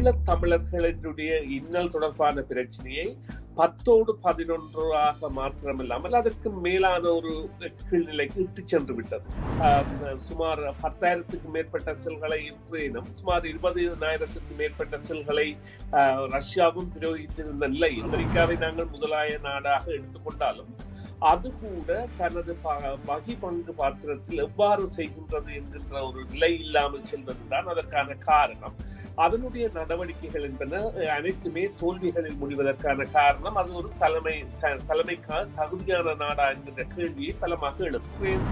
ஈழத் தமிழர்களினுடைய இன்னல் தொடர்பான பிரச்சனையை பத்தோடு பதினொன்றாக மாத்திரமில்லாமல் அதற்கு மேலான ஒரு கீழ்நிலைக்கு இட்டு சென்று விட்டது. சுமார் பத்தாயிரத்துக்கு மேற்பட்ட செல்களை யுக்ரைனும் சுமார் இருபதாயிரத்துக்கு மேற்பட்ட செல்களை ரஷ்யாவும் பிரயோகித்திருந்த நிலை அமெரிக்காவை நாங்கள் முதலாய நாடாக எடுத்துக்கொண்டாலும் அது கூட தனது ப- வகி பங்கு பாத்திரத்தில் எவ்வாறு செய்கின்றது என்கின்ற ஒரு நிலை இல்லாமல் செல்வதுதான் அதற்கான காரணம். அதனுடைய நடவடிக்கைகள் என்பன அனைத்துமே தோல்விகளில் முடிவதற்கான காரணம். அது ஒரு தலைமை தலைமைக்கான தகுதியான நாடா என்கின்ற கேள்வியை பலமாக எழுப்புவேன்.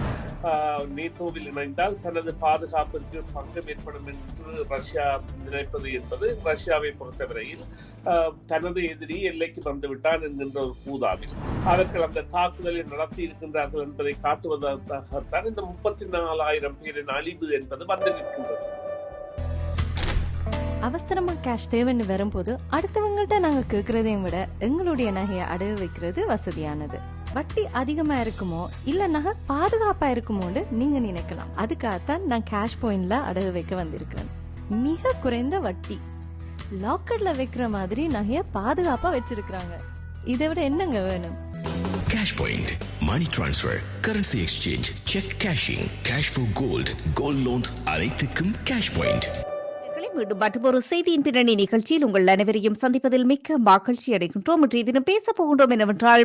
நேட்டோவில் இணைந்தால் தனது பாதுகாப்பிற்கு பங்கம் ஏற்படும் என்று ரஷ்யா நினைப்பது என்பது ரஷ்யாவை பொறுத்தவரையில் ஆஹ், தனது எதிரி எல்லைக்கு வந்துவிட்டான் என்கின்ற ஒரு பூதாவில் அவர்கள் அந்த தாக்குதலை நடத்தி இருக்கின்றார்கள் என்பதை காட்டுவதற்காகத்தான் இந்த முப்பத்தி நாலாயிரம் பேரின் அழிவு என்பது வந்து நிற்கின்றது. அவசரமா கேஷ் தேவைன்னு வரும்போது அடுத்தவங்கள்ட்ட நாங்க கேட்குறதையும் விட எங்களுடைய நகையை அடகு வைக்கிறது வசதியானது. வட்டி அதிகமா இருக்குமோ இல்ல நகை பாதுகாப்பா இருக்குமோன்னு நீங்க நினைக்கலாம். அதுக்காகத்தான் நான் கேஷ் பாயிண்ட்ல அடகு வைக்க வந்திருக்கிறேன். மிக குறைந்த வட்டி. லாக்கர்ல வைக்கிற மாதிரி நகைய பாதுகாப்பா வச்சிருக்காங்க இதை விட என்னங்க வேணும்? Cash point money Transfer, currency exchange cheque cashing cash for gold gold loans அனைத்துக்கும் கேஷ் பாயிண்ட் மீண்டும் மற்றொரு செய்தியின் பின்னணி நிகழ்ச்சியில் உங்கள் அனைவரையும் சந்திப்பதில் மிக்க மகிழ்ச்சி அடைகின்றோம். இன்றைய தினம் பேச போகின்றோம் என்னவென்றால்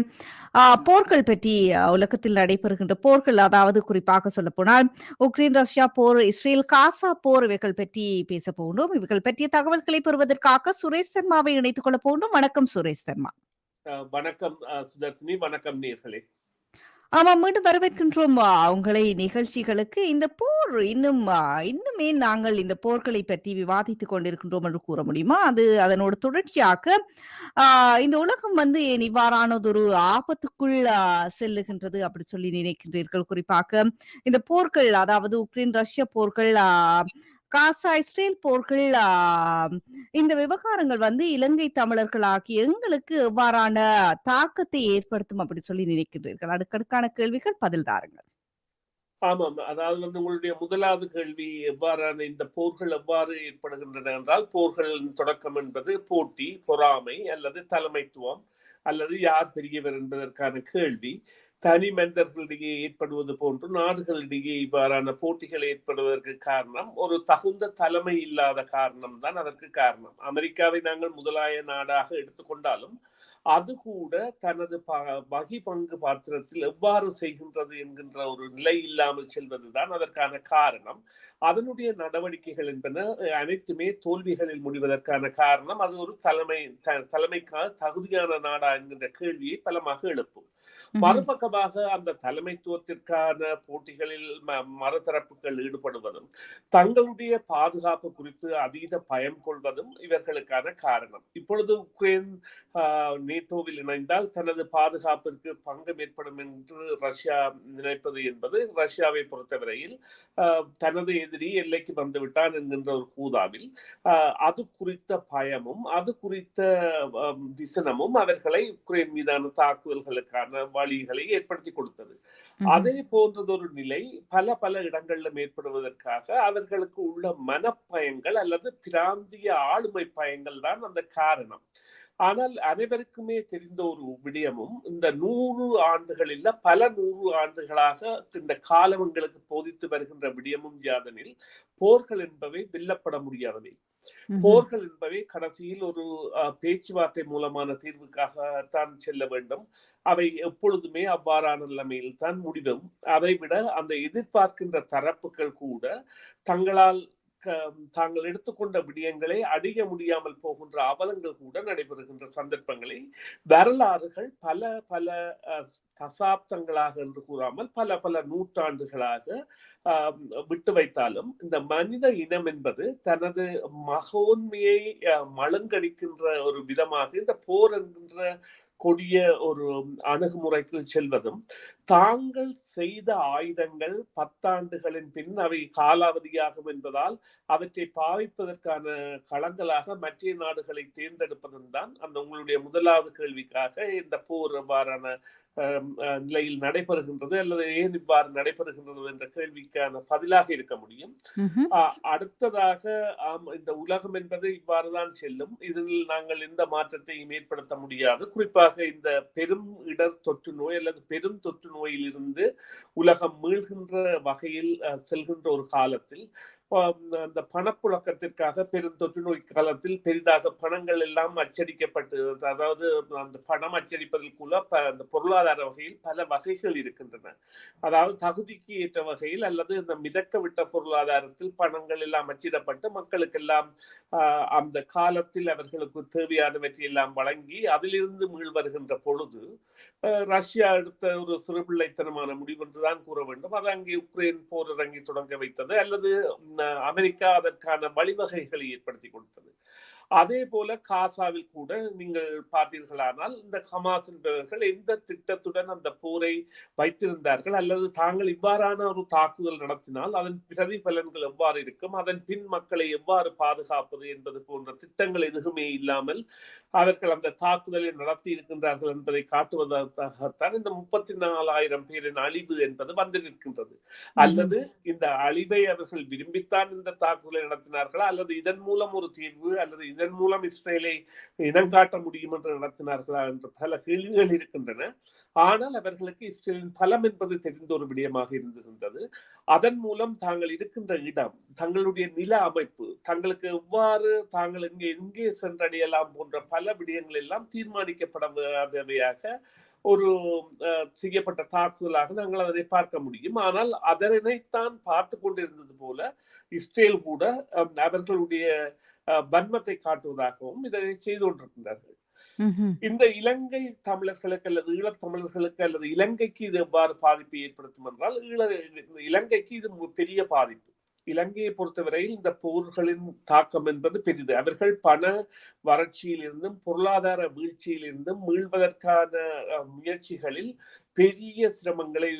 போர்கள் பற்றி உலகத்தில் நடைபெறுகின்ற போர்கள் அதாவது குறிப்பாக சொல்ல போனால் உக்ரைன் ரஷ்யா போர் இஸ்ரேல் காசா போர் இவைகள் பற்றி பேச போகின்றோம். இவைகள் பற்றிய தகவல்களை பெறுவதற்காக சுரேஷ் சர்மாவை இணைத்துக் கொள்ள போகின்றோம். வணக்கம் சுரேஷ் சர்மா. வணக்கம் சுதர்சினி. வணக்கம் நேர்களே. ஆமா மீண்டும் வரவேற்கின்றோம் உங்களை நிகழ்ச்சிகளுக்கு இந்த போர் இன்னும் இன்னுமே நாங்கள் இந்த போர்களை பற்றி விவாதித்துக் கொண்டிருக்கின்றோம் என்று கூற முடியுமா? அது அதனோட தொடர்ச்சியாக இந்த உலகம் வந்து ஏன் இவ்வாறானதொரு ஆபத்துக்குள் செல்லுகின்றது அப்படி சொல்லி நினைக்கின்றீர்கள். குறிப்பாக இந்த போர்கள் அதாவது உக்ரைன் ரஷ்ய போர்கள் காசா இஸ்ரேல் போர்கள் இந்த விவகாரங்கள் வந்து இலங்கை தமிழர்களாகிய எங்களுக்கு எவ்வாறான தாக்கத்தை ஏற்படுத்தும் அப்படி சொல்லி நினைக்கின்றீர்கள்? அடுக்கடுக்கான கேள்விகள் பதில் தாருங்கள். ஆமாம். அதாவது வந்து உங்களுடைய முதலாவது கேள்வி எவ்வாறான இந்த போர்கள் எவ்வாறு ஏற்படுகின்றன என்றால் போர்களின் தொடக்கம் என்பது போட்டி பொறாமை அல்லது தலைமைத்துவம் அல்லது யார் பெரியவர் என்பதற்கான கேள்வி. தனி மனிதர்களிடையே ஏற்படுவது போன்று நாடுகளிடையே இவ்வாறான போட்டிகள் ஏற்படுவதற்கு காரணம் ஒரு தகுந்த தலைமை இல்லாத காரணம் தான் அதற்கு காரணம். அமெரிக்காவை நாங்கள் முதலாய நாடாக எடுத்துக்கொண்டாலும் அது கூட தனது வகி பங்கு பாத்திரத்தில் எவ்வாறு செய்கின்றது என்கின்ற ஒரு நிலை இல்லாமல் செல்வதுதான் அதற்கான காரணம். அதனுடைய நடவடிக்கைகள் என்பன அனைத்துமே தோல்விகளில் முடிவதற்கான காரணம். அது ஒரு தலைமை த- தலைமைக்கான தகுதியான நாடா என்கின்ற கேள்வியை பலமாக எழுப்பும். மறுபக்கமாக அந்த தலைமைத்துவத்திற்கான போட்டிகளில் மறுதரப்புகள் ஈடுபடுவதும் தங்களுடைய பாதுகாப்பு குறித்து அதீத பயம் கொள்வதும் இவர்களுக்கான காரணம். இப்பொழுது உக்ரைன் நேட்டோவில் இணைந்தால் தனது பாதுகாப்பிற்கு பங்கம் ஏற்படும் என்று ரஷ்யா நினைப்பது என்பது ரஷ்யாவை பொறுத்தவரையில் தனது எதிரி எல்லைக்கு வந்துவிட்டான் என்கின்ற ஒரு கூதாவில் அது குறித்த பயமும் அது குறித்த ஆம், விசனமும் அவர்களை உக்ரைன் மீதான தாக்குதல்களுக்கான வழிகளை ஏற்படுத்தி கொடுத்தது. அதே போன்றதொரு நிலை பல பல இடங்களிலும் ஏற்படுவதற்காக அவர்களுக்கு உள்ள மனப்பயங்கள் அல்லது பிராந்திய ஆளுமை பயங்கள் தான் அந்த காரணம். ஆனால் அனைவருக்குமே தெரிந்த ஒரு விடயமும் இந்த நூறு ஆண்டுகளில் பல நூறு ஆண்டுகளாக இந்த காலவங்களுக்கு போதித்து வருகின்ற விடயமும் யாதெனில் போர்கள் என்பவை வெல்லப்பட முடியாதவை போர்கள் என்பவை கடைசியில் ஒரு பேச்சுவார்த்தை மூலமான தீர்வுக்காக தான் செல்ல வேண்டும். அவை எப்பொழுதுமே அவ்வாறான நிலைமையில் தான் முடிவும் அதை விட அந்த எதிர்பார்க்கின்ற தரப்புகள் கூட தங்களால் தாங்கள் எடுத்துக்கொண்ட விடயங்களை அடைய முடியாமல் போகின்ற அவலங்கள் கூட நடைபெறுகின்ற சந்தர்ப்பங்களை வரலாறுகள் பல பல தசாப்தங்களாக என்று கூறாமல் பல பல நூற்றாண்டுகளாக விட்டு வைத்தாலும் இந்த மனித இனம் என்பது தனது மகோன்மையை அஹ், மழுங்கடிக்கின்ற ஒரு விதமாக இந்த போர் என்கின்ற கொடிய ஒரு அணுகுமுறைக்கு செல்வதும் தாங்கள் செய்த ஆயுதங்கள் பத்தாண்டுகளின் பின் அவை காலாவதியாகும் என்பதால் அவற்றை பாவிப்பதற்கான களங்களாக மற்ற நாடுகளை தேர்ந்தெடுப்பதும் தான் அந்த உங்களுடைய முதலாவது கேள்விக்காக இந்த போர் எவ்வாறான நிலையில் நடைபெறுகின்றது அல்லது ஏன் இவ்வாறு நடைபெறுகின்றது என்ற கேள்விக்கான பதிலாக இருக்க முடியும். அடுத்ததாக இந்த உலகம் என்பது இவ்வாறுதான் செல்லும். இதில் நாங்கள் எந்த மாற்றத்தையும் ஏற்படுத்த முடியாது. குறிப்பாக இந்த பெரும் இடர் தொற்று நோய் அல்லது பெரும் தொற்று நோயிலிருந்து உலகம் மீள்கின்ற வகையில் அஹ், செல்கின்ற ஒரு காலத்தில் அந்த பணப்புழக்கத்திற்காக பெரும் தொற்று நோய் காலத்தில் பெரிதாக பணங்கள் எல்லாம் அச்சடிக்கப்பட்டு அதாவது அந்த பணம் அச்சடிப்பதில் கூட அந்த பொருளாதார வகையில் பல வகைகள் இருக்கின்றன. அதாவது தகுதிக்கு ஏற்ற வகையில் அல்லது இந்த மிதக்க விட்ட பொருளாதாரத்தில் பணங்கள் எல்லாம் அச்சிடப்பட்டு மக்களுக்கெல்லாம் ஆஹ், அந்த காலத்தில் அவர்களுக்கு தேவையானவற்றை எல்லாம் வழங்கி அதிலிருந்து மீள் வருகின்ற பொழுது ரஷ்யா எடுத்த ஒரு சிறுபிள்ளைத்தனமான முடிவு என்றுதான் கூற வேண்டும். அது அங்கே உக்ரைன் போர் இறங்கி தொடங்க வைத்தது அல்லது அமெரிக்கா அதற்கான வழிவகைகளை ஏற்படுத்தி கொடுத்தது. அதே போல காசாவில் கூட நீங்கள் பார்த்தீர்களானால் இந்த ஹமாஸ் என்பவர்கள் எந்த திட்டத்துடன் அந்த போரை வைத்திருந்தார்கள்? அல்லது தாங்கள் இவ்வாறான ஒரு தாக்குதல் நடத்தினால் அதன் பிரதிபலன்கள் எவ்வாறு இருக்கும்? அதன் பின் மக்களை எவ்வாறு பாதுகாப்பது என்பது போன்ற திட்டங்கள் எதுவுமே இல்லாமல் அவர்கள் அந்த தாக்குதலை நடத்தி இருக்கின்றார்கள் என்பதை காட்டுவதற்காகத்தான் இந்த முப்பத்தி நாலாயிரம் பேரின் அழிவு என்பது வந்து நிற்கின்றது. அல்லது இந்த அழிவை அவர்கள் விரும்பித்தான் இந்த தாக்குதலை நடத்தினார்களா? அல்லது இதன் மூலம் ஒரு தீர்வு அல்லது இதன் இதன் மூலம் இஸ்ரேலை இனங்காட்ட முடியும் என்று நடத்தினார்களா என்ற பல கேள்விகள் இருக்கின்றன. ஆனால் அவர்களுக்கு இஸ்ரேலின் பலம் என்பது தெரிந்த ஒரு விடயமாக இருந்திருந்தது. அதன் மூலம் தாங்கள் இருக்கின்ற இடம் தங்களுடைய நில அமைப்பு தங்களுக்கு எவ்வாறு தாங்கள் இங்கே எங்கே சென்றடையலாம் போன்ற பல விடயங்கள் எல்லாம் தீர்மானிக்கப்படாதவையாக ஒரு செய்யப்பட்ட தாக்குதலாக நாங்கள் அதனை பார்க்க முடியும். ஆனால் அதனைத்தான் பார்த்து கொண்டிருந்தது போல இஸ்ரேல் கூட அவர்களுடைய வன்மத்தை காட்டுவதாகவும் இதனை செய்து கொண்டிருக்கின்றார்கள். இந்த இலங்கை தமிழர்களுக்கு அல்லது ஈழத் தமிழர்களுக்கு அல்லது இலங்கைக்கு இது எவ்வாறு பாதிப்பை ஏற்படுத்தும் என்றால் ஈழ இலங்கைக்கு இது பெரிய பாதிப்பு. இலங்கையை பொறுத்தவரையில் இந்த போர்களின் தாக்கம் என்பது பெரிது. அவர்கள் பண வறட்சியிலிருந்தும் பொருளாதார வீழ்ச்சியிலிருந்தும் மீள்வதற்கான அஹ், முயற்சிகளில் பெரிய சிரமங்களை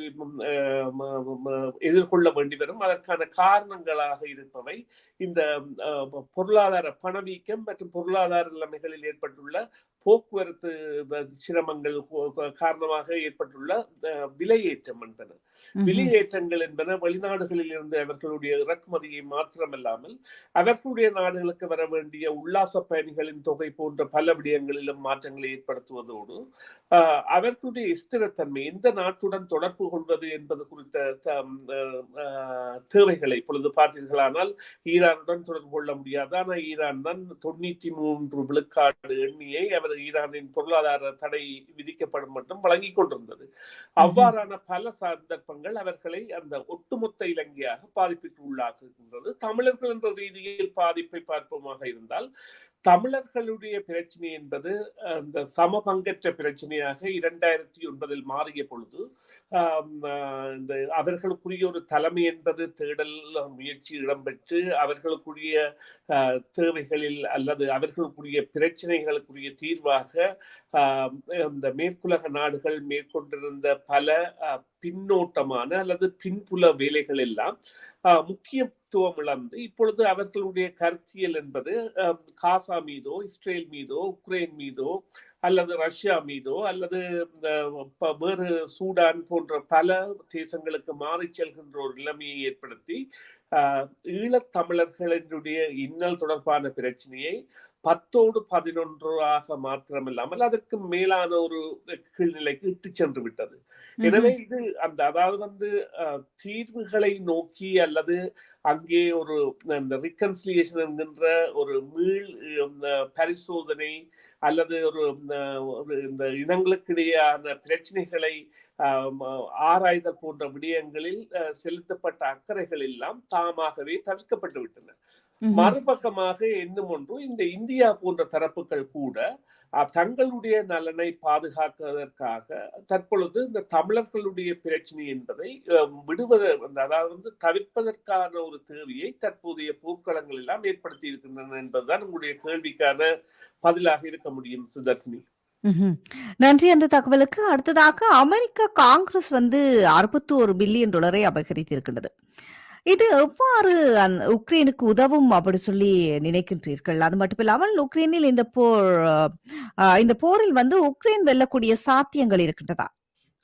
எதிர்கொள்ள வேண்டி வரும் அதற்கான காரணங்களாக இருப்பவை இந்த பொருளாதார பணவீக்கம் மற்றும் பொருளாதார நிலைமைகளில் ஏற்பட்டுள்ள போக்குவரத்து சிரமங்கள் காரணமாக ஏற்பட்டுள்ள விலையேற்றம் என்பன ம்ஹும். வெளியேற்றங்கள் என்பன வெளிநாடுகளில் இருந்து அவர்களுடைய இறக்குமதியை மாத்திரமல்லாமல் அவர்களுடைய நாடுகளுக்கு வர வேண்டிய உல்லாச பயணிகளின் தொகை போன்ற பல விடயங்களிலும் மாற்றங்களை ஏற்படுத்துவதோடு அவர்களுடைய ஸ்திரத்தன்மை எந்த நாட்டுடன் தொடர்பு கொள்வது என்பது குறித்த தேவைகளை இப்பொழுது பார்த்தீர்களானால் ஈரானுடன் தொடர்பு கொள்ள முடியாது. ஆனால் ஈரான் தான் தொண்ணூற்றி மூன்று விழுக்காடு எண்ணியை அவர் ஈரானின் பொருளாதார தடை விதிக்கப்படும் மட்டும் வழங்கிக் கொண்டிருந்தது. அவ்வாறான பல சந்தர்ப்பங்கள் அவர்களை அந்த ஒட்டுமொத்த இலங்கையாக பாதிப்புக்கு உள்ளாக்குகின்றது தமிழர்கள் என்ற ரீதியில் பாதிப்பை பார்ப்போமாக இருந்தால் தமிழர்களுடைய பிரச்சனை என்பது அந்த சமபங்கற்ற பிரச்சனையாக இரண்டாயிரத்தி ஒன்பதில் மாறிய பொழுது ஆஹ், இந்த அவர்களுக்குரிய ஒரு தலைமை என்பது தேடல் முயற்சி இடம்பெற்று அவர்களுக்குரிய தேவைகளில் அல்லது அவர்களுக்குரிய பிரச்சனைகளுக்குரிய தீர்வாக ஆஹ், இந்த மேற்குலக நாடுகள் மேற்கொண்டிருந்த பல பின்னோட்டமான அல்லது பின்புல வேலைகள் எல்லாம் ஆஹ், முக்கியத்துவம் இழந்து இப்பொழுது அவர்களுடைய கருத்தியல் என்பது காசா மீதோ இஸ்ரேல் மீதோ உக்ரைன் மீதோ அல்லது ரஷ்யா மீதோ அல்லது வேறு சூடான் போன்ற பல தேசங்களுக்கு மாறிச் செல்கின்ற ஒரு நிலைமையை ஏற்படுத்தி ஆஹ், ஈழத் தமிழர்களினுடைய இன்னல் தொடர்பான பிரச்சனையை பத்தோடு பதினொன்றாக மாத்திரமில்லாமல் அதற்கு மேலான ஒரு கீழ்நிலைக்கு இட்டு சென்று விட்டது எனவே இது அந்த அதாவது வந்து தீர்வுகளை நோக்கி அல்லது அங்கே ஒரு அந்த ரிகன்சிலியேஷன் என்கின்ற ஒரு மீள் பரிசோதனை அல்லது ஒரு இந்த இனங்களுக்கிடையான பிரச்சனைகளை ஆஹ், ம- ஆராய்தல் போன்ற விடயங்களில் அஹ், செலுத்தப்பட்ட அக்கறைகள் எல்லாம் தாமாகவே தவிர்க்கப்பட்டு விட்டன. மறுபக்கமாக என்னும் ஒன்று இந்த இந்தியா போன்ற தரப்புகள் கூட தங்களுடைய நலனை பாதுகாப்பதற்காக தற்பொழுது இந்த தமிழர்களுடைய பிரச்சனை என்பதை விடுவத அதாவது வந்து தவிர்ப்பதற்கான ஒரு தேவையை தற்போதைய போர்க்களங்கள் எல்லாம் ஏற்படுத்தி இருக்கின்றன என்பதுதான் உங்களுடைய கேள்விக்கான பதிலாக இருக்க முடியும் சுதர்சினி ம்ஹ்ம். நன்றி அந்த தகவலுக்கு. அடுத்ததாக அமெரிக்க காங்கிரஸ் வந்து 61 பில்லியன் டாலரை அபகரித்திருக்கின்றது. இது எவ்வாறு உக்ரைனுக்கு உதவும் அப்படி சொல்லி நினைக்கின்றீர்கள்? அது மட்டுமில்லாமல் உக்ரைனில் இந்த போர் இந்த போரில் வந்து உக்ரைன் வெல்லக்கூடிய சாத்தியங்கள் இருக்கின்றதா?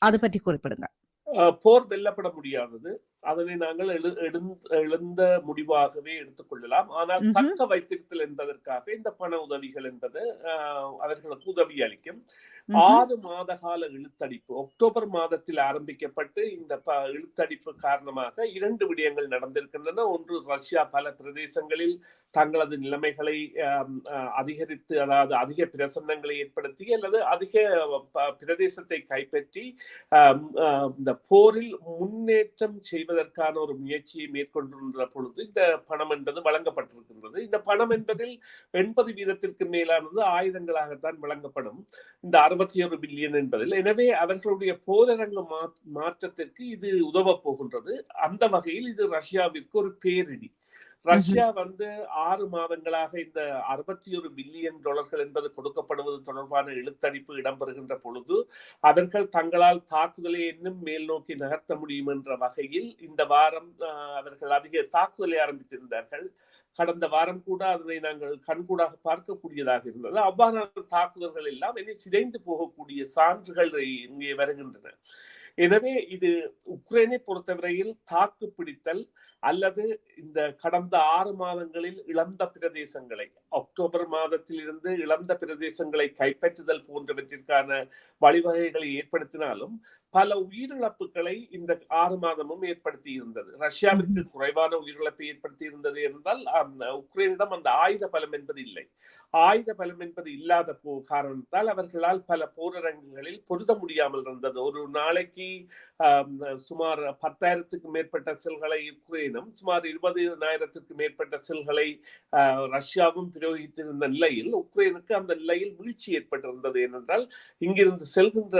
அது பற்றி குறிப்பிடுங்க. போர் வெல்லப்பட முடியாதது. அதனை நாங்கள் எழுந்த முடிவாகவே எடுத்துக்கொள்ளலாம். ஆனால். தக்க வைத்திருத்தல் என்பதற்காக இந்த பண உதவிகள் என்பது அவர்களுக்கு உதவி அளிக்கும். 6 மாத கால இழுத்தடிப்பு அக்டோபர் மாதத்தில் ஆரம்பிக்கப்பட்டு இந்த இழுத்தடிப்பு காரணமாக 2 விடயங்கள் நடந்திருக்கின்றன. ஒன்று ரஷ்யா பல பிரதேசங்களில் தங்களது நிலைமைகளை அதிகரித்து அதாவது அதிக பிரசன்னங்களை ஏற்படுத்தி அல்லது அதிக பிரதேசத்தை கைப்பற்றி இந்த போரில் முன்னேற்றம் செய்வதற்கான ஒரு முயற்சியை மேற்கொண்டிருந்த பொழுது இந்த பணம் என்பது வழங்கப்பட்டிருக்கின்றது. இந்த பணம் என்பதில் 80 வீதத்திற்கு மேலானது ஆயுதங்களாகத்தான் வழங்கப்படும். இந்த 61 பில்லியன் என்பதில். எனவே அவர்களுடைய போரரங்கு மாற்றத்திற்கு இது உதவப் போகின்றது. அந்த வகையில் இது ரஷ்யாவிற்கு ஒரு பேரிடி. ரஷ்யா வந்து 6 மாதங்களாக இந்த 61 பில்லியன் டாலர்கள் என்பது கொடுக்கப்படுவது தொடர்பான இழுத்தடிப்பு இடம்பெறுகின்ற பொழுது, அவர்கள் தங்களால் தாக்குதலை இன்னும் மேல் நோக்கி நகர்த்த முடியும் என்ற வகையில் இந்த வாரம் அவர்கள் அதிக தாக்குதலை ஆரம்பித்திருந்தார்கள். கடந்த வாரம் கூட அதனை நாங்கள் கண்கூடாக பார்க்கக்கூடியதாக இருந்தது. அவ்வாறான தாக்குதல்கள் எல்லாம் என்னை சிதைந்து போகக்கூடிய சான்றுகள் இங்கே வருகின்றன. எனவே இது உக்ரைனை பொறுத்தவரையில் தாக்கு பிடித்தல் அல்லது இந்த கடந்த 6 மாதங்களில் இழந்த பிரதேசங்களை அக்டோபர் மாதத்திலிருந்து இழந்த பிரதேசங்களை கைப்பற்றுதல் போன்றவற்றிற்கான வழிவகைகளை ஏற்படுத்தினாலும், பல உயிரிழப்புகளை இந்த 6 மாதமும் ஏற்படுத்தி இருந்தது. ரஷ்யாவிற்கு. குறைவான உயிரிழப்பை ஏற்படுத்தி இருந்தது என்றால், உக்ரைனிடம் அந்த ஆயுத பலம் என்பது இல்லை. ஆயுத பலம் என்பது இல்லாத போ காரணத்தால் அவர்களால் பல போரரங்குகளில் பொருத முடியாமல் இருந்தது. ஒரு நாளைக்கு சுமார் 10,000க்கு மேற்பட்ட செல்களை உக்ரைனும், சுமார் 20,000க்கு மேற்பட்ட செல்களை ரஷ்யாவும் பிரயோகித்திருந்த நிலையில், உக்ரைனுக்கு அந்த நிலையில் வீழ்ச்சி ஏற்பட்டிருந்தது. ஏனென்றால், இங்கிருந்து செல்கின்ற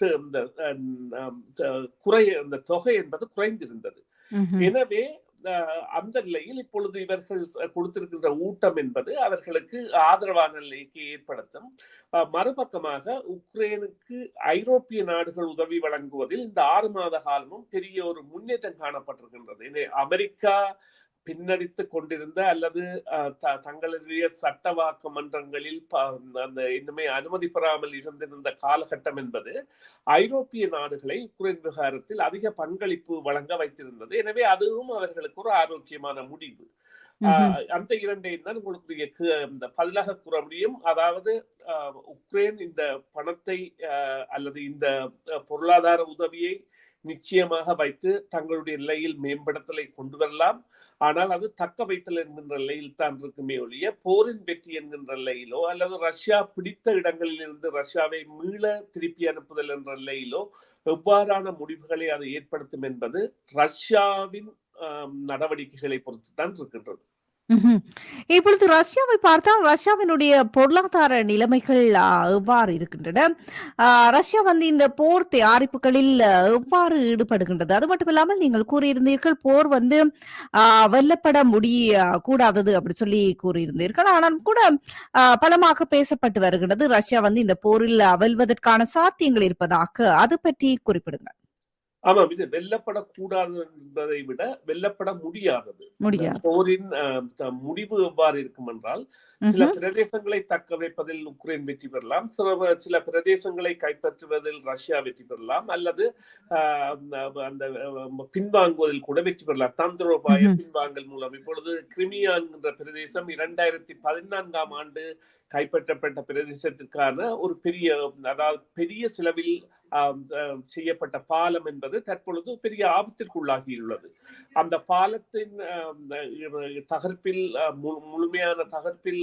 த இந்த அன் அம் த குறை அந்த தொகை என்பது குறைந்திருந்தது. எனவே அந்த நிலையில் இப்பொழுது இவர்கள் கொடுத்திருக்கின்ற ஊட்டம் என்பது அவர்களுக்கு ஆதரவான நிலைக்கு ஏற்படுத்தும். மறுபக்கமாக உக்ரைனுக்கு ஐரோப்பிய நாடுகள் உதவி வழங்குவதில் இந்த ஆறு மாத காலமும் பெரிய ஒரு முன்னேற்றம் காணப்பட்டிருக்கின்றது. அமெரிக்கா பின்னடித்துக் கொண்டிருந்த அல்லது தங்களுடைய சட்டவாக்க மன்றங்களில் அந்த இன்னுமே அனுமதி பெறாமல் இருந்திருந்த காலகட்டம் என்பது, ஐரோப்பிய நாடுகளை உக்ரைன் விவகாரத்தில் அதிக பங்களிப்பு வழங்க வைத்திருந்தது. எனவே அதுவும் அவர்களுக்கு ஒரு ஆரோக்கியமான முடிவு. அந்த 2ஐயும் தான் உங்களுக்கு பதிலாக கூற முடியும். அதாவது உக்ரைன் இந்த பணத்தை அல்லது இந்த பொருளாதார உதவியை நிச்சயமாக வைத்து தங்களுடைய நிலையில் மேம்படுத்தலை கொண்டு வரலாம். ஆனால் அது தக்க வைத்தல் என்கின்ற நிலையில் தான் இருக்குமே ஒழிய, போரின் வெற்றி என்கின்ற நிலையிலோ, அல்லது ரஷ்யா பிடித்த இடங்களில் இருந்து ரஷ்யாவை மீள திருப்பி அனுப்புதல் என்ற நிலையிலோ, எவ்வாறான முடிவுகளை அது ஏற்படுத்தும் என்பது ரஷ்யாவின் நடவடிக்கைகளை பொறுத்து தான் இருக்கின்றது. ம்ஹ்ம். இப்பொழுது ரஷ்யாவை பார்த்தால், ரஷ்யாவினுடைய பொருளாதார நிலைமைகள் அ எவ்வாறு இருக்கின்றன? அ ரஷ்யா வந்து இந்த போர் தயாரிப்புகளில் எவ்வாறு ஈடுபடுகின்றது? அது மட்டும் இல்லாமல் நீங்கள் கூறியிருந்தீர்கள், போர் வந்து அ வெல்லப்பட முடிய கூடாதது அப்படி சொல்லி கூறியிருந்தீர்கள். ஆனாலும் கூட அ பலமாக பேசப்பட்டு வருகின்றது ரஷ்யா வந்து இந்த போரில் வெல்வதற்கான சாத்தியங்கள் இருப்பதாக. அது பற்றி குறிப்பிடுங்க. ஆமாம். இது வெல்லப்படக்கூடாது என்பதை விட, வெல்லப்பட முடியாதது. போரின் முடிவு எவ்வாறு இருக்கும் என்றால், சில. பிரதேசங்களை தக்க வைப்பதில் உக்ரைன் வெற்றி பெறலாம். சில சில பிரதேசங்களை கைப்பற்றுவதில் ரஷ்யா வெற்றி பெறலாம். அல்லது அந்த பின்வாங்குவதில் கூட வெற்றி பெறலாம். தந்திரோபாய. பின்வாங்கல் மூலம். இப்பொழுது கிரிமியா என்கின்ற பிரதேசம் 2014ஆம் ஆண்டு கைப்பற்றப்பட்ட பிரதேசத்திற்கான ஒரு பெரிய அதாவது பெரிய செலவில் செய்யப்பட்ட பாலம் என்பது தற்பொழுது பெரிய ஆபத்திற்குள்ளாகியுள்ளது. அந்த பாலத்தின் தகர்ப்பில் முழுமையான தகர்ப்பில்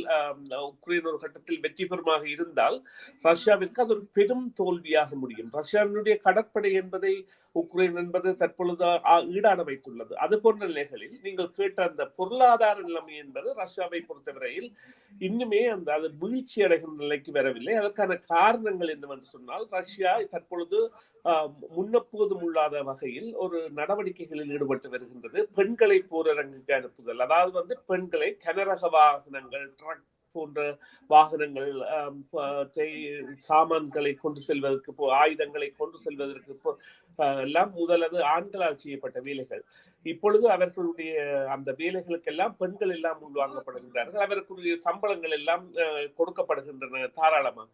உக்ரைன் ஒரு கட்டத்தில் வெற்றி பெறுமாக இருந்தால், ரஷ்யாவிற்கு அது ஒரு பெரும் தோல்வியாக முடியும். ரஷ்யாவினுடைய கடற்படை என்பதை உக்ரைன் என்பது தற்பொழுது அ ஈடாட வைத்துள்ளது. அதுபோன்ற நிலைகளில் நீங்கள் கேட்ட அந்த பொருளாதார நிலைமை என்பது ரஷ்யாவை பொறுத்தவரையில் இன்னுமே அந்த அது வீழ்ச்சி அடைகிற நிலைக்கு வரவில்லை. அதற்கான காரணங்கள் என்னவென்று சொன்னால், ரஷ்யா தற்போது தற்பொழுது முன்னப்போதும் இல்லாத வகையில் ஒரு நடவடிக்கைகளில் ஈடுபட்டு வருகின்றது. பெண்களை போரரங்குக்கு அனுப்புதல். அதாவது வந்து பெண்களை கனரக வாகனங்கள், ட்ரக் போன்ற வாகனங்கள் சாமான்களை கொண்டு செல்வதற்கு ஆயுதங்களை கொண்டு செல்வதற்கு எல்லாம் முதலது ஆண்களால் செய்யப்பட்ட வேலைகள் இப்பொழுது அவர்களுடைய அந்த வேலைகளுக்கெல்லாம் பெண்கள் எல்லாம் உள்வாங்கப்படுகின்றார்கள். அவர்களுடைய சம்பளங்கள் எல்லாம் கொடுக்கப்படுகின்றன தாராளமாக.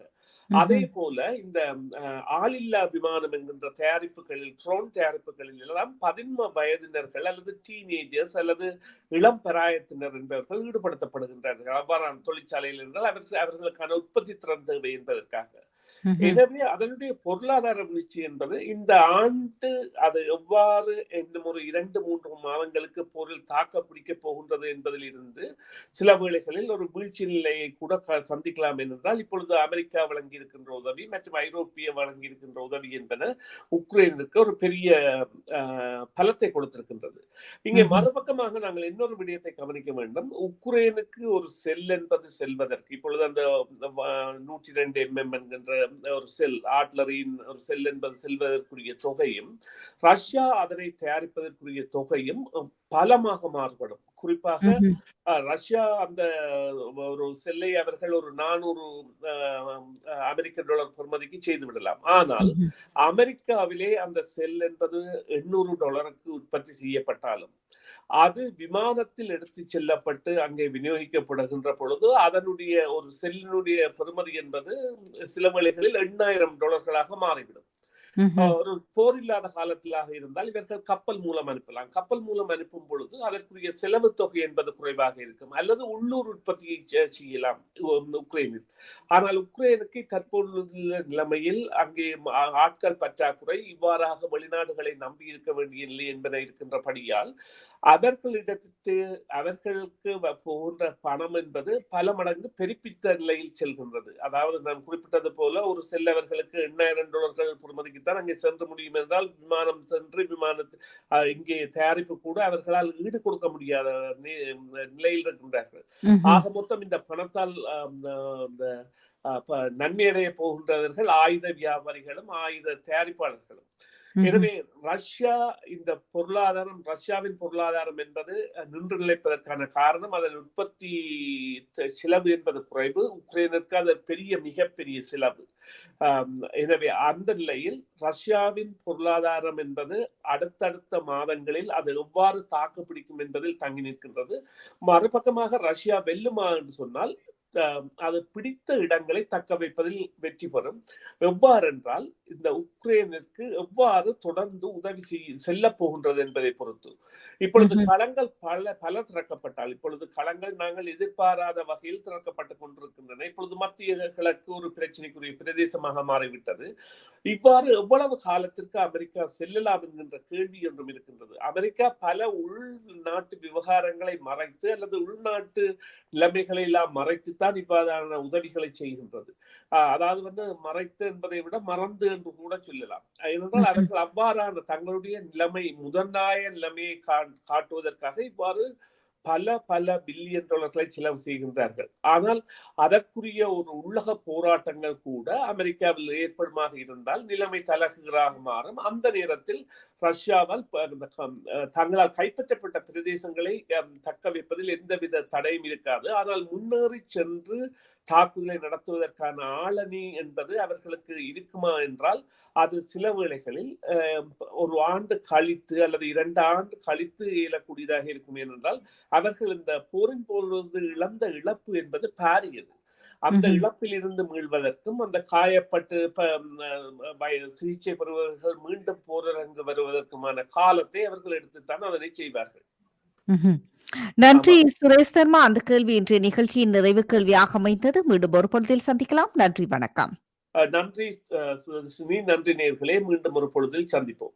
அதே போல இந்த ஆளில்லா விமானம் என்கின்ற தயாரிப்புகளில் ட்ரோன் தயாரிப்புகளில் எல்லாம் பதின்ம வயதினர்கள் அல்லது டீனேஜர்ஸ் அல்லது இளம் பிராயத்தினர் என்பவர்கள் ஈடுபடுத்தப்படுகின்றார்கள். அவ்வாறான தொழிற்சாலையில் இருந்தால் அவர்கள் அவர்களுக்கான உற்பத்தி திறன் தேவை என்பதற்காக. எனவே அதனுடைய பொருளாதார வீழ்ச்சி என்பது இந்த ஆண்டு அது எவ்வாறு இன்னும் ஒரு இரண்டு மூன்று மாதங்களுக்கு பொருள் தாக்க பிடிக்க போகின்றது என்பதில் இருந்து சில வேளைகளில் ஒரு வீழ்ச்சி நிலையை கூட சந்திக்கலாம் என்றால் இப்பொழுது அமெரிக்கா வழங்கி இருக்கின்ற உதவி மற்றும் ஐரோப்பிய வழங்கி இருக்கின்ற உதவி என்பன உக்ரைனுக்கு ஒரு பெரிய பலத்தை கொடுத்திருக்கின்றது. இங்கே. மறுபக்கமாக நாங்கள் இன்னொரு விடயத்தை கவனிக்க வேண்டும். உக்ரைனுக்கு ஒரு செல் என்பது செல்வதற்கு இப்பொழுது அந்த நூற்றி ரெண்டு எம்எம் என்கின்ற ஒரு செல் ஆட்லரின் ஒரு செல் என்பது செல்வதற்குரிய தொகையும் ரஷ்யா அதனை தயாரிப்பதற்குரிய தொகையும் பலமாக மாறுபடும். குறிப்பாக ரஷ்யா அந்த ஒரு செல்லை அவர்கள் ஒரு நானூறு அமெரிக்க டாலர் பெறுமதிக்கு செய்து விடலாம். ஆனால் அமெரிக்காவிலே அந்த செல் என்பது எண்ணூறு டாலருக்கு உற்பத்தி செய்யப்பட்டாலும் அது விமானத்தில் எடுத்து செல்லப்பட்டு அங்கே விநியோகிக்கப்படுகின்ற பொழுது அதனுடைய ஒரு செல்லினுடைய பெறுமதி என்பது சில வேளைகளில் எண்ணாயிரம் டாலர்களாக மாறிவிடும். ஒரு போர் இல்லாத காலத்திலாக இருந்தால் இவர்கள் கப்பல் மூலம் அனுப்பலாம். கப்பல் மூலம் அனுப்பும் பொழுது அதற்குரிய செலவு தொகை என்பது குறைவாக இருக்கும். அல்லது உள்ளூர் உற்பத்தியை செய்யலாம் உக்ரைனில். ஆனால் உக்ரைனுக்கு தற்போதுள்ள நிலைமையில் அங்கே ஆட்கள் பற்றாக்குறை இவ்வாறாக வெளிநாடுகளை நம்பி இருக்க வேண்டிய நிலை என்பன இருக்கின்றபடியால் அவர்களிடத்து அவர்களுக்கு வ- போகின்ற பணம் என்பது பல மடங்கு பெருப்பித்த நிலையில் செல்கின்றது. அதாவது நான் குறிப்பிட்டது போல ஒரு செல்லவர்களுக்கு எண்ணாயிரம் டாலர்கள் பொறுமதிக்குத்தான் அங்கே சென்று முடியும் என்றால் விமானம் சென்று விமானத்து அஹ், இங்கே தயாரிப்பு கூட அவர்களால் ஈடு கொடுக்க முடியாத நிலையில் இருக்கின்றார்கள். ஆக மொத்தம் இந்த பணத்தால் இந்த நன்மையடைய போகின்றவர்கள் ஆயுத வியாபாரிகளும் ஆயுத தயாரிப்பாளர்களும். எனவே ரஷ்யா இந்த பொருளாதாரம் ரஷ்யாவின் பொருளாதாரம் என்பது நின்று நிலைப்பதற்கான காரணம் அதன் உற்பத்தி செலவு என்பது குறைவு. உக்ரைனுக்கு அது பெரிய மிகப்பெரிய செலவு. எனவே அந்த நிலையில் ரஷ்யாவின் பொருளாதாரம் என்பது அடுத்தடுத்த மாதங்களில் அது எவ்வாறு தாக்கு பிடிக்கும் என்பதில் தங்கி நிற்கின்றது. மறுபக்கமாக ரஷ்யா வெல்லுமா என்று சொன்னால் அது பிடித்த இடங்களை தக்க வைப்பதில் வெற்றி பெறும். எவ்வாறு என்றால் இந்த உக்ரைனிற்கு எவ்வாறு தொடர்ந்து உதவி செய்ய செல்ல போகின்றது என்பதை பொறுத்து. இப்பொழுது. களங்கள் பல பல திறக்கப்பட்டால் இப்பொழுது களங்கள் நாங்கள் எதிர்பாராத வகையில் திறக்கப்பட்டுக் கொண்டிருக்கின்றன. இப்பொழுது மத்திய கிழக்கு ஒரு பிரச்சனைக்குரிய பிரதேசமாக மாறிவிட்டது. இவ்வாறு எவ்வளவு காலத்திற்கு அமெரிக்கா செல்லலாம் என்கின்ற கேள்வி ஒன்றும் இருக்கின்றது. அமெரிக்கா பல உள்நாட்டு விவகாரங்களை மறைத்து அல்லது உள்நாட்டு நிலைமைகளை எல்லாம் மறைத்துத்தான் இவ்வாறான உதவிகளை செய்கின்றது. ஆஹ் அதாவது வந்து மறைத்து என்பதை விட மறந்து என்று கூட சொல்லலாம். ஏனென்றால் அவர்கள் அவ்வாறான தங்களுடைய நிலைமை முதன்நாய நிலைமையை காட்டுவதற்காக இவ்வாறு பல பல பில்லியன் டாலர்களை செலவு செய்கின்றார்கள். ஆனால் அதற்குரிய ஒரு உள்ளக போராட்டங்கள் கூட அமெரிக்காவில் ஏற்படுமாக இருந்தால் நிலைமை தலகுகளாக மாறும். அந்த நேரத்தில் ரஷ்யாவால் தங்களால் கைப்பற்றப்பட்ட பிரதேசங்களை தக்க வைப்பதில் எந்தவித தடையும் இருக்காது. ஆனால் முன்னேறி சென்று தாக்குதலை நடத்துவதற்கான ஆளணி என்பது அவர்களுக்கு இருக்குமா என்றால் அது சில வேளைகளில் அஹ், ஒரு ஆண்டு கழித்து அல்லது இரண்டு ஆண்டு கழித்து இயலக்கூடியதாக இருக்கும். ஏனென்றால் அவர்கள் இந்த போரின் பொழுது இழந்த இழப்பு என்பது பாரியது. அந்த. இழப்பில் இருந்து மீள்வதற்கும் அந்த காயப்பட்டு சிகிச்சை பெறுபவர்கள் மீண்டும் போரரங்கு வருவதற்குமான காலத்தை அவர்கள் எடுத்துத்தான் அதனை செய்வார்கள். நன்றி சுரேஷ் சர்மா. அந்த கேள்வி இன்றைய நிகழ்ச்சியின் நிறைவு கேள்வியாக அமைந்தது. மீண்டும் ஒரு பொழுதில் சந்திக்கலாம். நன்றி வணக்கம். நன்றி சுனி நன்றி நேர்களே. மீண்டும் ஒரு பொழுதில் சந்திப்போம்.